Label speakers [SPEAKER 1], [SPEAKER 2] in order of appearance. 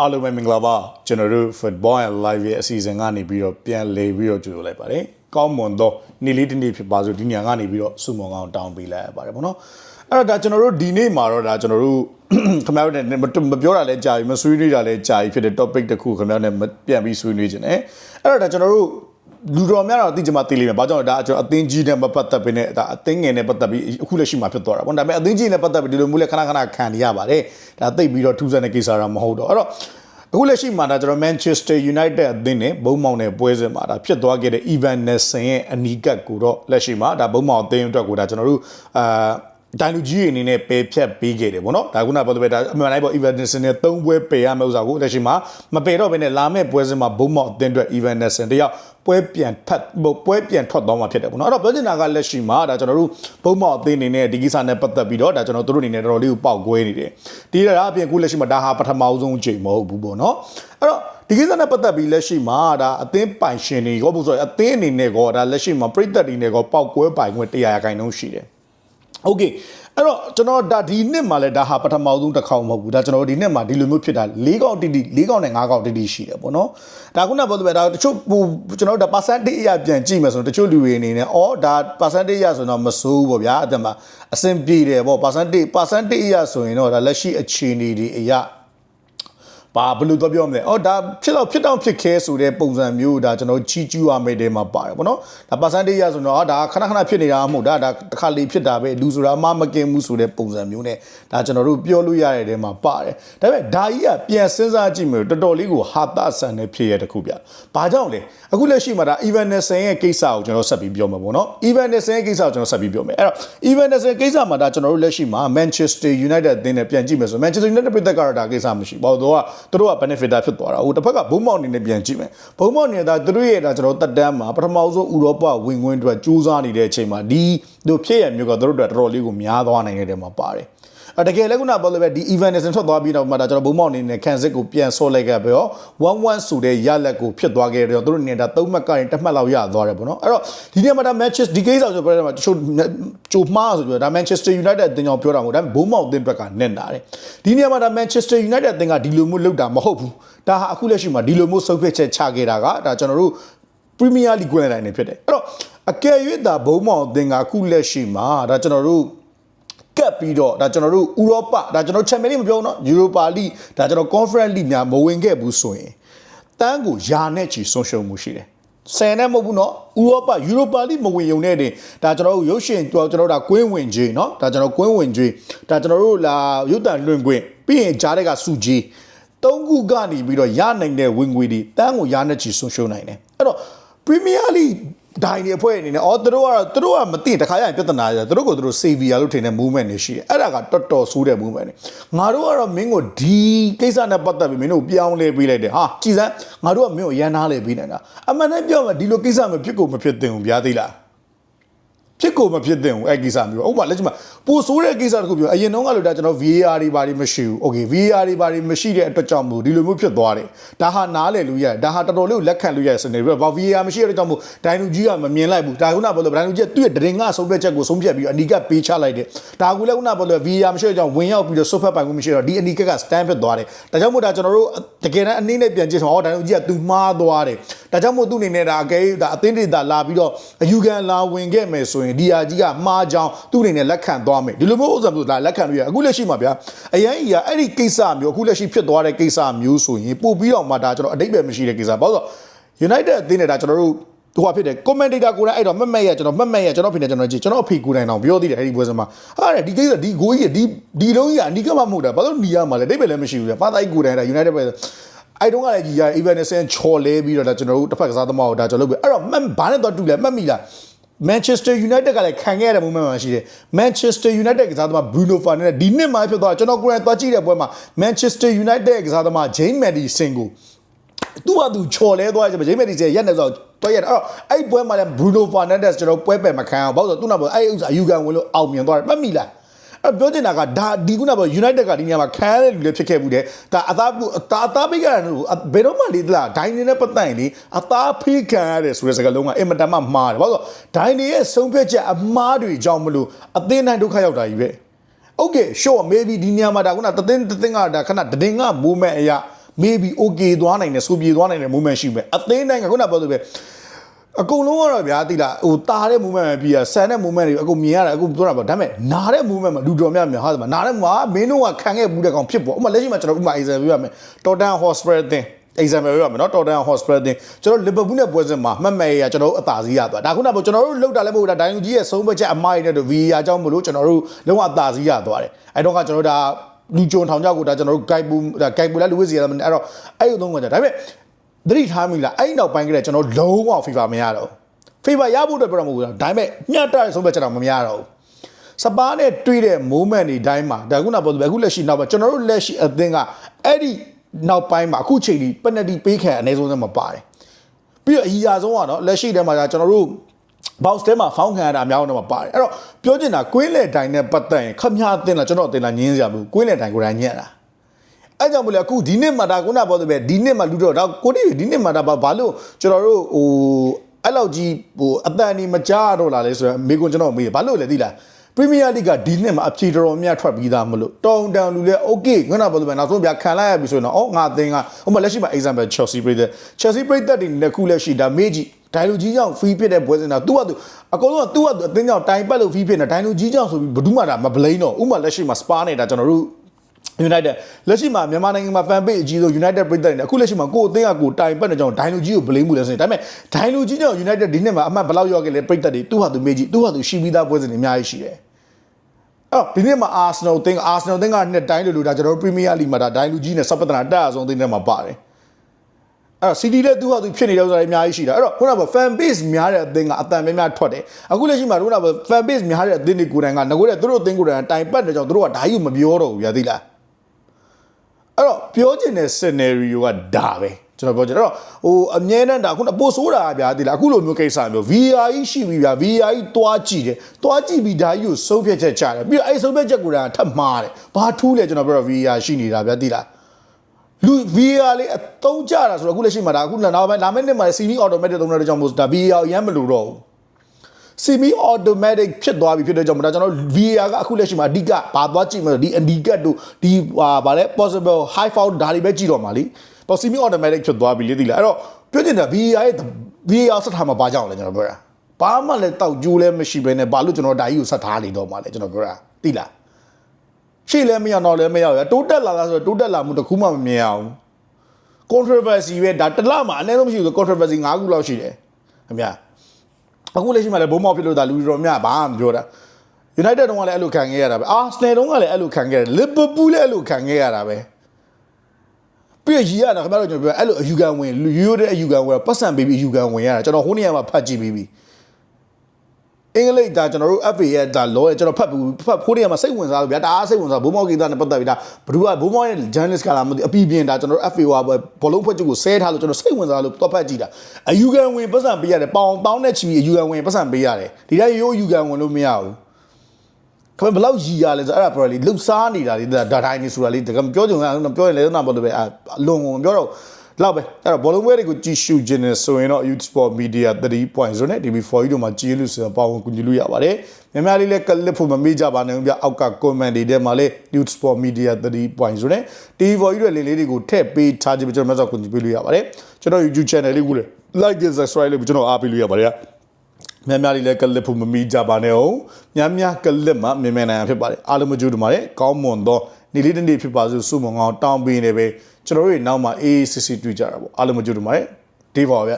[SPEAKER 1] အားလုံးပဲမင်္ဂလာပါကျွန်တော်တို့ Football and Live ရဲ့အစီအစဉ်ကနေပြီးတော့ပြန်လည်ပြီးတော့ကြိုဆိုလိုက်ပါတယ်ကောင်းမွန်သောနေ့လေးတစ်နေ့ဖြစ်ပါစို့ဒီညကနေပြီးတော့စုမုံကောင်းတောင်းပေးလိုက်ရပါတယ်ဗောနော်အဲ့တော့ဒါကျွန်တော်တို့ဒီနေ့မှာတော့ဒါကျွန်တော်တို့ခင်ဗျားတို့နဲ့မပြောတာလဲကြာပြီမဆွေးနွေးတာလဲကြာပြီဖြစ်တဲ့ topic တစ်ခုခင်ဗျားနဲ့ပြန်ပြီးဆွေးနွေးခြင်းတယ်အဲ့တော့ဒါကျွန်တော်တို့ လူတော်များတော့အသိကြမှာသိလိမ့်မယ်။ဘာကြောင့်လဲဒါကျွန်တော်အသင်းကြီးနဲ့မပတ်သက်ဘဲနဲ့ဒါအသင်းငယ်နဲ့ပတ်သက်ပြီးအခုလက်ရှိမှာဖြစ်သွားတာပေါ့။ဒါပေမဲ့အသင်းကြီးနဲ့ပတ်သက်ပြီးဒီလိုမျိုးလဲခဏခဏခံနေရပါတယ်။ဒါသိပ်ပြီးတော့ထူးဆန်းတဲ့ကိစ္စတော့မဟုတ်တော့။အဲ့တော့အခုလက်ရှိမှာဒါကျွန်တော် Manchester United အသင်းနဲ့ဘုံမောင်နဲ့ပွဲစဉ်မှာဒါဖြစ်သွားခဲ့တဲ့ Ivan Nelson ရဲ့အနီးကပ်ကိုတော့လက်ရှိမှာဒါဘုံမောင်အသင်းအတွက်ကိုဒါကျွန်တော်တို့အာဒိုင်လူကြီးအနေနဲ့ပယ်ဖြတ်ပေးခဲ့တယ်ဗောနော်ဒါခုနပြောတဲ့ပဲဒါအမှန်တိုင်းပေါ့ Evan Nelson နဲ့၃ပွဲပယ်ရမယ့်ဥစ္စာကိုလက်ရှိမှာမပယ်တော့ဘဲနဲ့လာမယ့်ပွဲစဉ်မှာဘုံမောင်အသင်းအတွက် Evan Nelson တယောက် ပွဲပြန်ဖတ်ပွဲပြန်ထွက်သွားမှာဖြစ်တယ်ဗောနော်အဲ့တော့ပြောချင်တာကလက်ရှိမှာဒါကျွန်တော်တို့ဘုံမောင်အသင်းအနေနဲ့ဒီကိစ္စနဲ့ပတ်သက်ပြီးတော့ဒါကျွန်တော်တို့အနေနဲ့တော်တော်လေးကိုပေါက်ကွဲနေတယ်ဒီရတာအပြင်ခုလက်ရှိမှာဒါဟာပထမအဆုံးအချိန်မဟုတ်ဘူးဗောနော်အဲ့တော့ဒီကိစ္စနဲ့ပတ်သက်ပြီးလက်ရှိမှာဒါအသင်းပိုင်ရှင်တွေရောဘူးဆိုတော့အသင်းအနေနဲ့ကောဒါလက်ရှိမှာပြည်သက်တွေနဲ့ကောပေါက်ကွဲပိုင်ခွင့်100ရာခိုင်နှုန်းရှိတယ် โอเคအဲ့တော့ကျွန်တော်ဒါဒီနှစ်မှာလဲဒါဟာပထမဆုံးတစ်ခေါက်မဟုတ်ဘူးဒါကျွန်တော်ဒီနှစ်မှာဒီလိုမျိုးဖြစ်တာ၄កောက်တိတိ၄កောက်နဲ့၅កောက်တိတိရှိတယ်ပေါ့နော်ဒါခုနပြောတဲ့ဒါတချို့ဟိုကျွန်တော်တို့ဒါ percentage အရာပြန်ကြည့်မယ်ဆိုတော့တချို့လူတွေအနေနဲ့အော်ဒါ percentage အရာဆိုတော့မစိုးဘူးပေါ့ဗျာအဲ့ဒါမှအဆင်ပြေတယ်ပေါ့ percentage percentage အရာဆိုရင်တော့ဒါလက်ရှိအခြေအနေတွေအရာ ဘာဘယ်လိုတော့ပြောမလဲအော်ဒါဖြစ်တော့ဖြစ်တော့ဖြစ်ခဲဆိုတဲ့ပုံစံမျိုးဒါကျွန်တော်ချီကျူးရမယ့်တဲမှာပါတယ်ဗောနော်ဒါ percentage ရဆိုတော့ဒါခဏခဏဖြစ်နေတာမဟုတ်ဒါဒါတစ်ခါလေးဖြစ်တာပဲလူဆိုတာအမမကင်ဘူးဆိုတဲ့ပုံစံမျိုးနဲ့ဒါကျွန်တော်တို့ပြောလို့ရတဲ့တဲမှာပါတယ်ဒါပေမဲ့ဒါကြီးကပြန်စဉ်းစားကြည့်မယ်တော်တော်လေးကိုဟာတဆန်တဲ့ဖြစ်ရတဲ့ခုပြဘာကြောင့်လဲအခုလက်ရှိမှာဒါ Evan Nelson ရဲ့ကိစ္စကိုကျွန်တော်ဆက်ပြီးပြောမှာပေါ့နော် Evan Nelson ရဲ့ကိစ္စကိုကျွန်တော်ဆက်ပြီးပြောမယ်အဲ့တော့ Evan Nelson ကိစ္စမှာဒါကျွန်တော်တို့လက်ရှိမှာ Manchester United အသင်းနဲ့ပြန်ကြည့်မယ်ဆို Manchester United ပြည်သက်ကတော့ဒါကိစ္စမရှိဘာလို့တော့သူတို့က benefit ဖြစ်သွားတာဟိုတစ်ဖက်ကဘုံမောင်အနေနဲ့ပြန်ကြည့်မယ်ဘုံမောင်နေတာသူတို့ရဲ့ဒါကျွန်တော်တက်တန်းမှာပထမဆုံးဥရောပဝင်ခွင့်အတွက်ကြိုးစားနေတဲ့အချိန်မှာဒီတို့ဖြစ်ရမျိုးကသူတို့အတွက်တော်တော်လေးကိုများသွားနိုင်တဲ့တဲမှာပါတယ်အ တကယ်လည်းခုနပြောလို့ပဲဒီ event နဲ့ဆင်ထွက်သွားပြီးတော့မှဒါကျွန်တော်ဘုံမောင်အနေနဲ့ကန်စစ်ကိုပြန်ဆော့လိုက်ခဲ့ပြီးတော့1-1ဆိုတဲ့ရလက်ကိုဖြစ်သွားခဲ့တယ်သူတို့အနေနဲ့ဒါ3မှတ်ကရင်တစ်မှတ်လောက်ရသွားတယ်ပေါ့နော်အဲ့တော့ဒီနေ့မှာဒါ Manchester ဒီကိစ္စဆိုပြောတယ်မှာတချို့ကြိုမှားဆိုပြီးတော့ဒါ Manchester United အသင်းကြောင့်ပြောတာမဟုတ်ဒါဘုံမောင်အသင်းဘက်ကနက်နာတယ်ဒီနေ့မှာဒါ Manchester United အသင်းကဒီလိုမျိုးလုပ်တာမဟုတ်ဘူးဒါဟာအခုလက်ရှိမှာဒီလိုမျိုးဆုံးဖြတ်ချက်ချခဲ့တာကဒါကျွန်တော်တို့ Premier League ကွင်းတိုင်းနေဖြစ်တယ်အဲ့တော့အကယ်၍ဒါဘုံမောင်အသင်းကအခုလက်ရှိမှာဒါကျွန်တော်တို့ ကပ်ပြီးတော့ဒါကျွန်တော်တို့ဥရောပဒါကျွန်တော်ချန်ပီယံလိမပြောဘူးเนาะယူရိုပါလိဒါကျွန်တော်ကွန်ဖရင့်လိများမဝင်ခဲ့ဘူးဆိုရင်တန်းကိုယာနဲ့ချီဆုံးရှုံးမှုရှိတယ်ဆယ်နဲ့မဟုတ်ဘူးเนาะဥရောပယူရိုပါလိမဝင်ရုံနဲ့တင်ဒါကျွန်တော်တို့ရုပ်ရှင်ကျွန်တော်တို့ဒါကွင်းဝင်ကြီးเนาะဒါကျွန်တော်ကွင်းဝင်ကြီးဒါကျွန်တော်တို့လာရုပ်တံလွင်ကွင်းပြီးရင်ဂျားတဲ့ကစုကြီးသုံးခုကနေပြီးတော့ရနိုင်တဲ့ဝင်ငွေတွေတန်းကိုယာနဲ့ချီဆုံးရှုံးနိုင်တယ်အဲ့တော့ Premier League ဒိုင်တွေအဖွဲ့အနေနဲ့အော်သူတို့ကတော့သူတို့ကမသိတခါရရင်ပြဿနာရသူတို့ကိုသူတို့ savior လို့ထင်တဲ့ movement တွေရှိတယ်အဲ့ဒါကတော်တော်ဆိုးတဲ့ movement တွေငါတို့ကတော့မင်းကိုဒီကိစ္စနဲ့ပတ်သက်ပြီးမင်းတို့ပြောင်းလဲပေးလိုက်တယ်ဟာကြည်စမ်းငါတို့ကမင်းကိုရန်နာလဲပေးနေတာအမှန်တမ်းပြောမှဒီလိုကိစ္စမဖြစ်ကိုမဖြစ်သင့်ဘူးဗျာသိလား ဖြစ်ကိုမဖြစ်သင့်ဘူးအဲ့ကိစ္စမျိုးဥပမာလက်ချင်မှာပိုဆိုးတဲ့ကိစ္စတစ်ခုပြောအရင်တုန်းကလို့ဒါကျွန်တော် VAR တွေဘာတွေမရှိဘူး Okay VAR တွေဘာတွေမရှိတဲ့အတွက်ကြောင့်မို့ဒီလိုမျိုးဖြစ်သွားတယ်ဒါဟာနားလည်လို့ရတယ်ဒါဟာတော်တော်လေးကိုလက်ခံလို့ရတဲ့စနေပြီးတော့ VAR မရှိတဲ့အတွက်ကြောင့်မို့ဒိုင်လူကြီးကမမြင်လိုက်ဘူးဒါခုနပြောလို့ဒိုင်လူကြီးကသူ့ရဲ့ဒရင်ကဆုံးဖြတ်ချက်ကိုဆုံးဖြတ်ပြီးအနီကပေးချလိုက်တယ်ဒါကူလည်းခုနပြောလို့ VAR မရှိတဲ့ကြောင့်ဝင်ရောက်ပြီးတော့ဆွတ်ဖက်ပိုင်ခွင့်မရှိတော့ဒီအနီကက stand ဖြစ်သွားတယ်ဒါကြောင့်မို့ဒါကျွန်တော်တို့တကယ်တမ်းအနည်းနဲ့ပြန်ကြည့်ဆိုတော့ဒိုင်လူကြီးကသူမှားသွားတယ်ဒါကြောင့်မို့သူ့အနေနဲ့ဒါအကဲဒါအသင်းတွေဒါလာပြီးတော့အယူခံလာဝင်ခဲ့မယ်ဆိုရင်ဒီဟာကြီးကမှားကြောင်းသူ့အနေနဲ့လက်ခံသွားမယ်ဒီလိုမျိုးဥစ္စာမျိုးဒါလက်ခံလို့ရအခုလက်ရှိမှာဗျာအရင်ကြီးကအဲ့ဒီကိစ္စမျိုးအခုလက်ရှိဖြစ်သွားတဲ့ကိစ္စမျိုးဆိုရင်ပို့ပြီးတော့မှဒါကျွန်တော်အတိတ်ပဲမရှိတဲ့ကိစ္စဘာလို့ဆို United အသင်းနဲ့ဒါကျွန်တော်တို့ဟိုဟာဖြစ်တယ် commentator ကိုယ်တိုင်အဲ့တော့မက်မက်ရကျွန်တော်မက်မက်ရကျွန်တော်ဖြစ်နေကျွန်တော်ကြည့်ကျွန်တော်အဖေကိုယ်တိုင်တော့ပြောသေးတယ်အဲ့ဒီပွဲစမှာအဲ့ဒါဒီကိစ္စဒီဂိုးကြီးဒီဒီလုံးကြီးကအနီးကမှမဟုတ်တာဘာလို့နီရမှာလဲအတိတ်ပဲလည်းမရှိဘူးဗျာဖာသာကြီးကိုယ်တိုင်ဒါ United ပဲအဲ့တုန်းကလည်းကြီးရ Evanescence ချော်လဲပြီးတော့ဒါကျွန်တော်တို့တစ်ဖက်ကစားသမားကိုဒါကျွန်တော်လုပ်ပြီးအဲ့တော့ဘာနဲ့တော့တူလဲမှတ်မိလား Manchester United ကလည်းခံခဲ့ရတဲ့ moment မှာရှိတယ် Manchester United ကစားသမား Bruno Fernandes ဒီနှစ်မှဖြစ်သွားကျွန်တော်ကိုယ်တိုင်သွားကြည့်တဲ့ပွဲမှာ Manchester United ကစားသမား James Maddison ကိုသူ့ဟာသူချော်လဲသွားကြတယ် James Maddison ရက်နေဆိုတွဲရတယ်အဲ့တော့အဲ့ပွဲမှာလည်း Bruno Fernandes ကျွန်တော်ပွဲပယ်မခံအောင်ဘာလို့ဆိုတော့သူ့နောက်အဲ့ဥစ္စာအယူခံဝင်လို့အောင်မြင်သွားတယ်မှတ်မိလား အဲ့ပြောချင်တာကဒါဒီခုနက United ကဒီနေရာမှာခံရတဲ့လူတွေဖြစ်ခဲ့မှုတယ်ဒါအသားအသားအသားပိတ်ကြတယ်လို့ဘယ်တော့မှလေသလားဒိုင်းနေနဲ့ပတ်သက်ရင်လေအသားဖိခံရတယ်ဆိုတဲ့စကားလုံးကအင်မတန်မှမှားတယ်ဘာလို့ဒိုင်းနေရဲ့ဆုံးဖြတ်ချက်အမှားတွေကြောင့်မလို့အသင်းတိုင်းဒုက္ခရောက်တာကြီးပဲ Okay sure maybe ဒီနေရာမှာဒါခုနတသင်းတသင်းကဒါခဏတည်ငါ movement အရာ maybe okay သွားနိုင်တယ်ဆိုပြေသွားနိုင်တဲ့ moment ရှိမယ်အသင်းတိုင်းကခုနပြောသလိုပဲ အကုန်လုံးကတော့ဗျာတိလားဟိုတာတဲ့ movement ပဲပြီးရဆန်တဲ့ movement တွေအကုန်မြင်ရတာအကုန်ပြောတာပေါ့ဒါပေမဲ့နားတဲ့ movement မှာလူတော်များများဟာတယ်မှာနားတဲ့မှာမင်းတို့ကခံခဲ့ဘူးတဲ့ကောင်ဖြစ်ပေါ့ဥပမာလက်ရှိမှာကျွန်တော်ဥပမာ example ပြရမယ် Tottenham Hotspur အသင်း example ပြရမယ်နော် Tottenham Hotspur အသင်းကျွန်တော် Liverpool နဲ့ပွဲစဉ်မှာမှတ်မဲ့ရကျွန်တော်တို့အသာစီးရသွားဒါခုနကကျွန်တော်တို့လောက်တာလည်းမဟုတ်ဘူးဒါဒိုင်လူကြီးရဲ့ဆုံးဖြတ်ချက်အမိုက်နဲ့တို့ VAR အကြောင်းမလို့ကျွန်တော်တို့လုံးဝအသာစီးရသွားတယ်အဲတော့ကကျွန်တော်တို့ဒါလူကြုံထောင်ကြောက်ကိုဒါကျွန်တော်တို့ guide ဘူးဒါ guide ဘူးလားလူဝစ်စီရတာအဲ့တော့အဲ့လိုသုံးခွင့်ကြဒါပေမဲ့ သတိထားမိလားအဲ့နောက်ပိုင်းကလေးကျွန်တော်လုံးဝ FIFA မရတော့ဘူး favor ရဖို့အတွက်ပြောတာမဟုတ်ဘူးဒါပေမဲ့မျှတတဲ့ဆုံးဖြတ်ချက်တော့မများတော့ဘူးစပါးနဲ့တွေ့တဲ့ moment တွေတိုင်းမှာဒါခုနပြောသူပဲအခုလက်ရှိနောက်ပိုင်းကျွန်တော်တို့လက်ရှိအသင်းကအဲ့ဒီနောက်ပိုင်းမှာအခုချိန်ဒီ penalty ပေးခံအနည်းဆုံးသမှာပါတယ်ပြီးတော့အကြီးအဆုံးကတော့လက်ရှိထဲမှာကျွန်တော်တို့ box ထဲမှာဖောင်းခံရတာအများကြီးတော့ပါတယ်အဲ့တော့ပြောချင်တာကွင်းလေတိုင်နဲ့ပတ်သက်ရင်ခမည်းအသင်းလားကျွန်တော်အသင်းလားညင်းစရာမလိုကွင်းလေတိုင်ကိုယ်တိုင်ညံ့တာ အဲ့ကြောင့်မလို့အခုဒီနှစ်မှာဒါခုနပြောသလိုပဲဒီနှစ်မှာလူတော့ဒါကိုတိဒီနှစ်မှာဒါဘာလို့ကျွန်တော်တို့ဟိုအဲ့လောက်ကြီးဟိုအတန်ဒီမကြားတော့လာလဲဆိုတော့မိကွန်းကျွန်တော်မေးတယ်ဘာလို့လဲသိလားပရီးမီးယားလိကဒီနှစ်မှာအဖြေတော်တော်များထွက်ပြီးသားမလို့တောင်တန်လူလဲโอเคခုနပြောသလိုပဲနောက်ဆုံးပြခံလိုက်ရပြီဆိုရင်တော့အော်ငါအသင်းကဟိုမှာလက်ရှိမှာ example Chelsea ပြည်သက် Chelsea ပြည်သက်တွေနဲ့ခုလက်ရှိဒါမေးကြည့်ဒိုင်လူကြီးကြောင့်ဖီးဖြစ်တဲ့ပွဲစဉ်တော့သူ့ဟာသူအကုန်လုံးကသူ့ဟာသူအသင်းကြောင့်တိုင်ပတ်လို့ဖီးဖြစ်နေဒိုင်လူကြီးကြောင့်ဆိုပြီးဘယ်သူမှဒါမဘလိန်တော့ဥမာလက်ရှိမှာ Spa နေတာကျွန်တော်တို့ United လက်ရှိမှာမြန်မာနိုင်ငံမှာ fan page အကြီးဆုံး United ပြည်သက်နေအခုလက်ရှိမှာကိုယ်အသင်းကကိုတိုင်ပတ်နေကြောင်းဒိုင်လူကြီးကိုဘလိန်မှုလဲဆိုရင်ဒါပေမဲ့ဒိုင်လူကြီးကြောင့် United ဒီနှစ်မှာအမှတ်ဘယ်လောက်ရောက်ခဲ့လဲပြည်သက်တွေသူ့ဟာသူမေးကြည့်သူ့ဟာသူရှိပြီးသားပွဲစဉ်တွေအများကြီးရှိတယ်အော်ဒီနေ့မှာ Arsenal တင်း Arsenal တင်းကနှစ်တိုင်းလို့လို့ဒါကျွန်တော်တို့ Premier League မှာဒါဒိုင်လူကြီးနဲ့စပတနာတက်အဆုံးတင်းထဲမှာပါတယ်အဲ့တော့ CD လည်းသူ့ဟာသူဖြစ်နေတယ်ဆိုတာအများကြီးရှိတာအဲ့တော့ခုနက fan base များတဲ့အသင်းကအတန်များများထွက်တယ်အခုလက်ရှိမှာခုနက fan base များတဲ့အသင်းတွေကိုယ်တိုင်ကငကိုတဲ့သူတို့အသင်းကိုယ်တိုင်တိုင်ပတ်တဲ့ကြောင့်သူတို့ကဒါကြီးကိုမပြောတော့ဘူးဗျာသိလားအဲ့တော့ ပြောချင်တဲ့ scenario ကဒါပဲကျွန်တော်ပြောချင်တယ်အဲ့တော့ဟိုအမြဲတမ်းဒါခုနပို့ဆိုးတာဗျာဒီလားအခုလိုမျိုးကိစ္စမျိုး VR ကြီးရှိပြီဗျာ VR ကြီးတွားကြည့်တယ်တွားကြည့်ပြီးဒါကြီးကိုဆုံးဖြတ်ချက်ချတယ်ပြီးတော့အဲ့ဆုံးဖြတ်ချက်ကိုယ်တိုင်ထပ်မှားတယ်ဘာထူးလဲကျွန်တော်ပြောတော့ VR ရှိနေတာဗျာဒီလားလူ VR လေးအတုံးကြတာဆိုတော့အခုလက်ရှိမှာဒါအခုနောက်ပိုင်းလာမယ့်နှစ်မှာ semi automatic သုံးတဲ့ကြောင့်မို့ဒါ VR ရမ်းမလို့တော့ဘူး semi automatic ဖြစ်သွားပြီဖြစ်တဲ့ကြောင့်မဒါကျွန်တော် VAR ကအခုလက်ရှိမှာအဓိကဘာသွားကြည့်မလို့ဒီ handicap တို့ဒီဟာဗာလဲ possible high foul ဒါတွေပဲကြည့်တော့မှာလीပေါ့ semi automatic ဖြစ်သွားပြီလေဒီလားအဲ့တော့ပြောချင်တာ VAR ရဲ့ VAR ဆက်ထားမှာဘာကြောင့်လဲကျွန်တော်ပြောတာဘာမှလည်းတောက်ကျိုးလည်းမရှိဘဲနဲ့ဘာလို့ကျွန်တော်ဒါကြီးကိုဆက်ထားနေတော့မှာလဲကျွန်တော်ပြောတာသိလားရှေ့လည်းမရတော့လည်းမရရတိုးတက်လာလားဆိုတော့တိုးတက်လာမှုတစ်ခုမှမမြင်အောင် controversy ပဲဒါတစ်လမှာအနည်းဆုံးမရှိဘူး controversy ၅ခုလောက်ရှိတယ်ခင်ဗျာ အခုလက်ရှိမှာလည်းဘုံမောက်ဖြစ်လို့ဒါလူတွေတော်များဘာမှမပြောတာ United တုန်းကလည်းအဲ့လိုခံခဲ့ရတာပဲ Arsenal တုန်းကလည်းအဲ့လိုခံခဲ့ရတယ် Liverpool လည်းအဲ့လိုခံခဲ့ရတာပဲပြီးရရတာခင်ဗျားတို့ကျွန်တော်ပြောအဲ့လိုအယူခံဝင်လူရိုးတဲ့အယူခံဝင်ပတ်စံပေးပြီးအယူခံဝင်ရတာကျွန်တော်ဟိုနေ့ကမှဖတ်ကြည့်ပြီးပြီ အင်္ဂလိပ်ဒါကျွန်တော်တို့ FA ရဲ့ဒါ law ရဲ့ကျွန်တော်ဖတ်ပြီးဖတ်ဖိုးတွေကမှစိတ်ဝင်စားလို့ဗျာဒါအားစိတ်ဝင်စားဘုံမောက်ကိစ္စနဲ့ပတ်သက်ပြီးဒါဘ누구ကဘုံမောက်ရဲ့ journalist ကလာမသိအပီပြင်ဒါကျွန်တော်တို့ FA ဟိုဘောလုံးဖွဲ့ချုပ်ကိုဆဲထားလို့ကျွန်တော်စိတ်ဝင်စားလို့တော့ဖတ်ကြည့်တာအယူခံဝင်ပတ်စံပေးရတယ်ပေါင်တောင်းတဲ့ချီအယူခံဝင်ပတ်စံပေးရတယ်ဒီတိုင်းရိုးအယူခံဝင်လို့မရဘူးခင်ဗျဘယ်လောက်ရည်ရလဲဆိုအဲ့ဒါ probably လှုပ်ရှားနေတာလေဒါတိုင်းနေဆိုတာလေတကယ်ပြောကြုံရအောင်ပြောရင်လည်းတော့ဘာလို့ပဲအလွန်ကုန်ပြောတော့ လောက်ပဲအဲ့တော့ဘောလုံးပွဲတွေကိုကြည့်ရှုခြင်းနဲ့ဆိုရင်တော့ Youth Sport Media 3.0နဲ့ TV4 ကြီးတို့မှာကြည့်လို့ဆိုတော့ပါဝင်ကူညီလို့ရပါတယ်များများလေးလည်းကလစ်ဖို့မမေ့ကြပါနဲ့ဗျအောက်က comment တွေထဲမှာလည်း Youth Sport Media 3.0နဲ့ TV4 ကြီးတို့လေးလေးတွေကိုထည့်ပေးထားခြင်းပဲကျွန်တော်မှဆောက်ကူညီပေးလို့ရပါတယ်ကျွန်တော် YouTube channel လေးကိုလည်း like and subscribe လို့ကျွန်တော်အားပေးလို့ရပါတယ်များများလေးလည်းကလစ်ဖို့မမီကြပါနဲ့အောင်များများကလစ်မှမြင်မြင်နိုင်ဖြစ်ပါတယ်အားလုံးမကြိုးတမာတဲ့ကောင်းမွန်သောနေ့လေးတစ်နေ့ဖြစ်ပါစို့စုမုံကောင်တောင်းပေးနေပဲ ကျွန်တော်တို့နောက်မှာအေးအေးစစ်စစ်တွေ့ကြတာပေါ့အားလုံးမကြိုးတမာတဲ့ဒေးပါဗျ